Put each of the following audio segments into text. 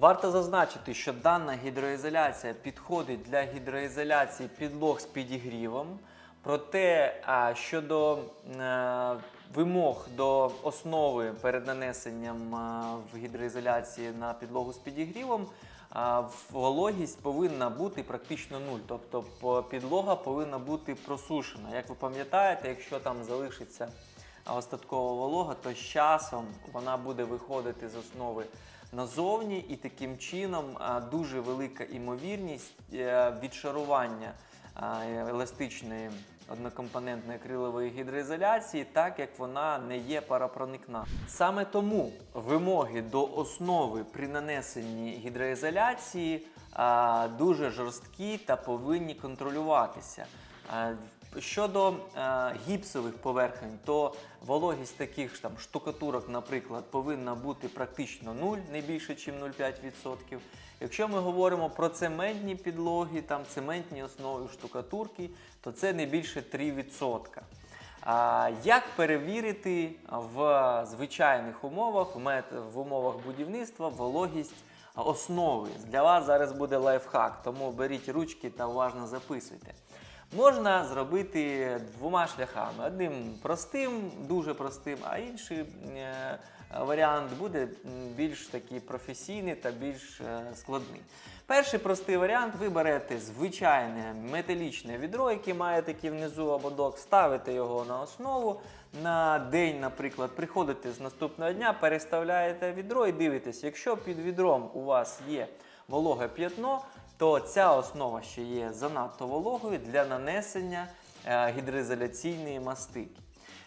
Варто зазначити, що дана гідроізоляція підходить для гідроізоляції підлог з підігрівом. Проте щодо е, вимог до основи перед нанесенням в гідроізоляції на підлогу з підігрівом, вологість повинна бути практично нуль. Тобто підлога повинна бути просушена. Як ви пам'ятаєте, якщо там залишиться а, остаткова волога, то з часом вона буде виходити з основи назовні, і таким чином дуже велика імовірність е, відшарування еластичної однокомпонентної акрилової гідроізоляції, так як вона не є парапроникна. Саме тому вимоги до основи при нанесенні гідроізоляції дуже жорсткі та повинні контролюватися. А, Щодо е, гіпсових поверхень, то вологість таких там штукатурок, наприклад, повинна бути практично 0, не більше, ніж 0,5%. Якщо ми говоримо про цементні підлоги, там цементні основи штукатурки, то це не більше 3%. А як перевірити в звичайних умовах, в умовах будівництва вологість основи? Для вас зараз буде лайфхак, тому беріть ручки та уважно записуйте. Можна зробити двома шляхами: одним простим, дуже простим, а інший е, варіант буде більш такий професійний та більш е, складний. Перший простий варіант: ви берете звичайне металічне відро, яке має такий внизу ободок, ставите його на основу. На день, наприклад, приходите з наступного дня, переставляєте відро і дивитесь, якщо під відром у вас є вологе п'ятно, то ця основа ще є занадто вологою для нанесення е, гідроізоляційної мастики.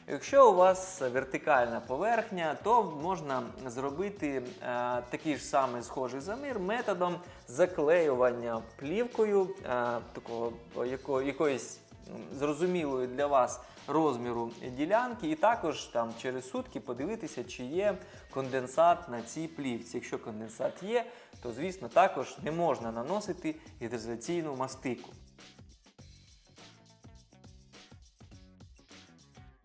Якщо у вас вертикальна поверхня, то можна зробити е, такий ж самий схожий замір методом заклеювання плівкою е, такого яко, якоїсь зрозумілої для вас розміру ділянки, і також там через сутки подивитися, чи є конденсат на цій плівці. Якщо конденсат є, то звісно також не можна наносити гідризаційну мастику.